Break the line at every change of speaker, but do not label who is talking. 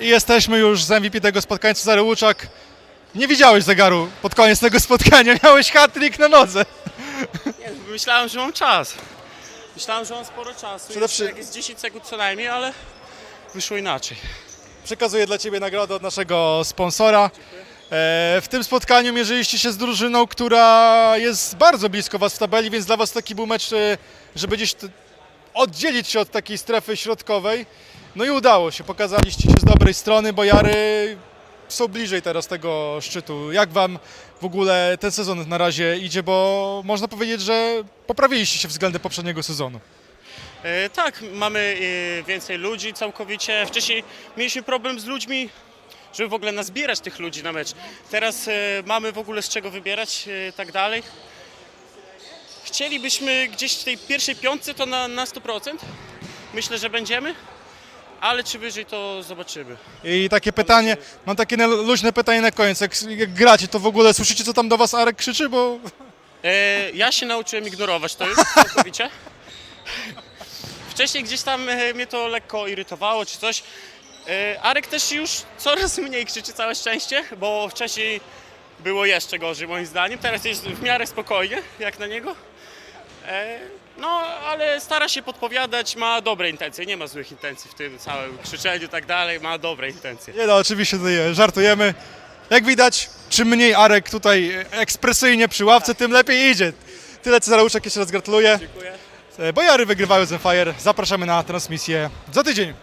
I jesteśmy już z MVP tego spotkania, Cezary Łuczak. Nie widziałeś zegaru pod koniec tego spotkania, miałeś hat-trick na nodze.
Nie, myślałem, że mam czas. Myślałem, że mam sporo czasu.
Przede
Jeszcze
wszy-
jak jest 10 sekund co najmniej, ale wyszło inaczej.
Przekazuję dla Ciebie nagrodę od naszego sponsora. E, W tym spotkaniu mierzyliście się z drużyną, która jest bardzo blisko Was w tabeli, więc dla Was taki był mecz, e, żeby gdzieś oddzielić się od takiej strefy środkowej. No i udało się, pokazaliście się z dobrej strony, bo Jary są bliżej teraz tego szczytu. Jak Wam w ogóle ten sezon na razie idzie, bo można powiedzieć, że poprawiliście się względem poprzedniego sezonu.
E, tak, mamy e, więcej ludzi całkowicie. Wcześniej mieliśmy problem z ludźmi, żeby w ogóle nazbierać tych ludzi na mecz. Teraz e, mamy w ogóle z czego wybierać tak dalej. Chcielibyśmy gdzieś w tej pierwszej piątce to na, na 100%. Myślę, że będziemy, ale czy wyżej to zobaczymy.
I takie pytanie, mam takie na- luźne pytanie na koniec. Jak, jak gracie, to w ogóle słyszycie, co tam do was Arek krzyczy? Bo
E, ja się nauczyłem ignorować to już całkowicie. Wcześniej gdzieś tam e, mnie to lekko irytowało czy coś. E, Arek też już coraz mniej krzyczy, całe szczęście, bo wcześniej było jeszcze gorzej moim zdaniem. Teraz jest w miarę spokojnie, jak na niego. E, ale stara się podpowiadać, ma dobre intencje, nie ma złych intencji w tym całym krzyczeniu i tak dalej, ma dobre intencje.
nie no, oczywiście tutaj żartujemy. Jak widać, czym mniej Arek tutaj ekspresyjnie przy ławce, tym lepiej idzie. Tyle Cezaruszek, jeszcze raz gratuluję.
Dziękuję.
E, Bo Jary wygrywają z Fire. Zapraszamy na transmisję za tydzień.